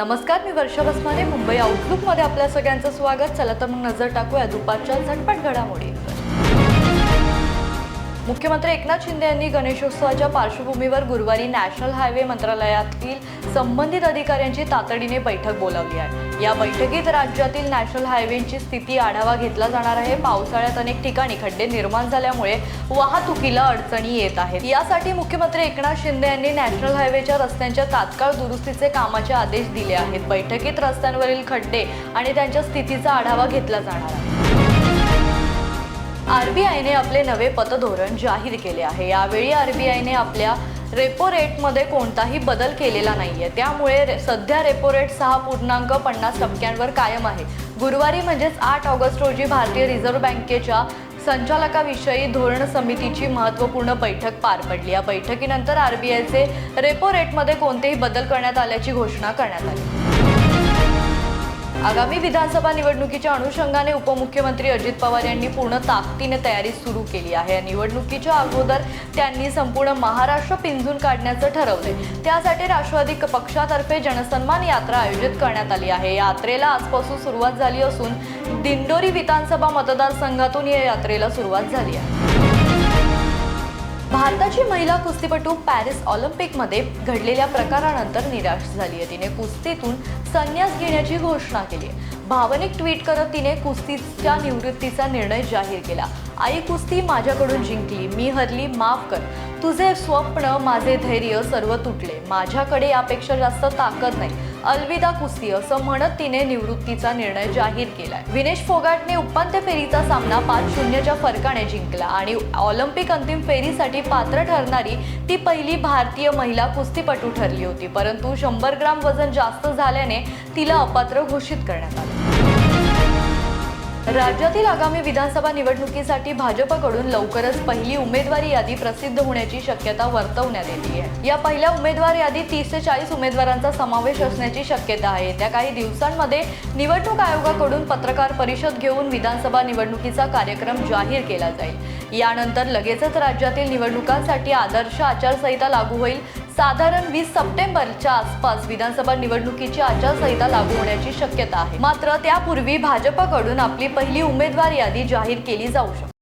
नमस्कार मी वर्षा बसमाने मुंबई आउटलुकमध्ये आपल्या सगळ्यांचं स्वागत. चला तर मग नजर टाकूया दुपारच्या झटपट घडामोडी. मुख्यमंत्री एकनाथ शिंदे यांनी गणेशोत्सवाच्या पार्श्वभूमीवर गुरुवारी नॅशनल हायवे मंत्रालयातील संबंधित अधिकाऱ्यांची तातडीने बैठक बोलावली आहे. या बैठकीत राज्यातील नॅशनल हायवेची स्थिती आढावा घेतला जाणार आहे. पावसाळ्यात अनेक ठिकाणी खड्डे निर्माण झाल्यामुळे वाहतुकीला अडचणी येत आहेत. यासाठी मुख्यमंत्री एकनाथ शिंदे यांनी नॅशनल हायवेच्या रस्त्यांच्या तात्काळ दुरुस्तीचे कामाचे आदेश दिले आहेत. बैठकीत रस्त्यांवरील खड्डे आणि त्यांच्या स्थितीचा आढावा घेतला जाणार आहे. आरबीआयने आपले नवे पतधोरण जाहीर केले आहे. यावेळी आरबीआयने आपल्या रेपो रेटमध्ये कोणताही बदल केलेला नाहीये. त्यामुळे रे- सध्या रेपो रेट सहा पूर्णांक पन्नास टक्क्यांवर कायम आहे. गुरुवारी म्हणजेच आठ ऑगस्ट रोजी भारतीय रिझर्व्ह बँकेच्या संचालकाविषयी धोरण समितीची महत्त्वपूर्ण बैठक पार पडली. या बैठकीनंतर आरबीआयचे रेपो रेटमध्ये कोणतेही बदल करण्यात आल्याची घोषणा करण्यात आली. आगामी विधानसभा निवडणुकीच्या अनुषंगाने उपमुख्यमंत्री अजित पवार यांनी पूर्ण ताकदीने तयारी सुरू केली आहे. या निवडणुकीच्या अगोदर त्यांनी संपूर्ण महाराष्ट्र पिंजून काढण्याचं ठरवले त्यासाठी राष्ट्रवादी पक्षातर्फे जनसन्मान यात्रा आयोजित करण्यात आली आहे. या यात्रेला आजपासून सुरुवात झाली असून दिंडोरी विधानसभा मतदारसंघातून या यात्रेला सुरुवात झाली आहे. भारताची महिला कुस्तीपटू पॅरिस ऑलिम्पिकमध्ये घडलेल्या प्रकारानंतर निराश झाली आहे. तिने कुस्तीतून संन्यास घेण्याची घोषणा केली आहे. भावनिक ट्विट करत तिने कुस्तीच्या निवृत्तीचा निर्णय जाहीर केला. आई कुस्ती माझ्याकडून जिंकली. मी हरली. माफ कर. तुझे स्वप्न माझे धैर्य सर्व तुटले. माझ्याकडे यापेक्षा जास्त ताकद नाही. अलविदा कुस्ती असं म्हणत तिने निवृत्तीचा निर्णय जाहीर केलाय. विनेश फोगाटने उपांत्य फेरीचा सामना पाच शून्यच्या फरकाने जिंकला आणि ऑलिम्पिक अंतिम फेरीसाठी पात्र ठरणारी ती पहिली भारतीय महिला कुस्तीपटू ठरली होती. परंतु शंभर ग्राम वजन जास्त झाल्याने तिला अपात्र घोषित करण्यात आलं. राज्यातील आगामी विधानसभा निवडणुकीसाठी भाजपकडून लवकरच पहिली उमेदवारी यादी प्रसिद्ध होण्याची शक्यता वर्तवण्यात येते. आहे या पहिल्या उमेदवार यादीत तीस ते चाळीस उमेदवारांचा समावेश असण्याची शक्यता आहे. त्या काही दिवसांमध्ये निवडणूक आयोगाकडून पत्रकार परिषद घेऊन विधानसभा निवडणुकीचा कार्यक्रम जाहीर केला जाईल. यानंतर लगेचच राज्यातील निवडणुकांसाठी आदर्श आचारसंहिता लागू होईल. साधारण वीस सप्टेंबरच्या आसपास विधानसभा निवडणुकीची आचारसंहिता लागू होण्याची शक्यता आहे. मात्र त्यापूर्वी भाजपकडून आपली पहिली उमेदवार यादी जाहीर केली जाऊ शकते.